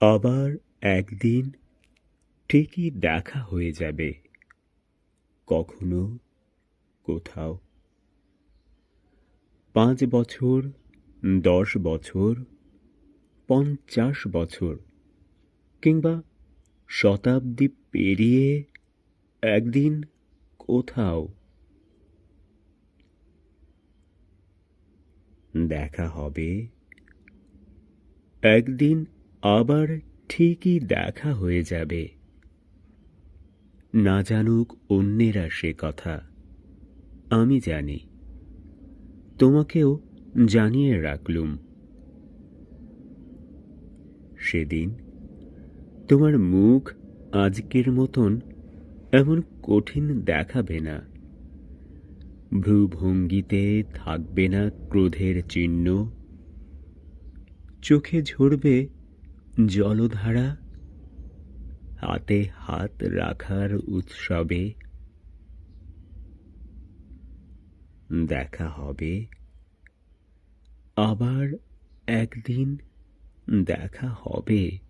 আবার একদিন ঠিকই দেখা হয়ে যাবে। কখনো কোথাও। পাঁচ বছর, দশ বছর, পঞ্চাশ বছর কিংবা শতাব্দী পেরিয়ে একদিন কোথাও। দেখা হবে। একদিন আবার ঠিকই দেখা হয়ে যাবে। না জানুক অন্যেরা সে কথা। আমি জানি। তোমাকেও জানিয়ে রাখলুম। সেদিন তোমার মুখ আজকের মতন এমন কঠিন দেখাবে না। ভ্রুভঙ্গিতে থাকবে না ক্রোধের চিহ্ন। চোখে ঝরবে জলধারা হাতে হাত রাখার উৎসবে দেখা হবে। আবার একদিন দেখা হবে।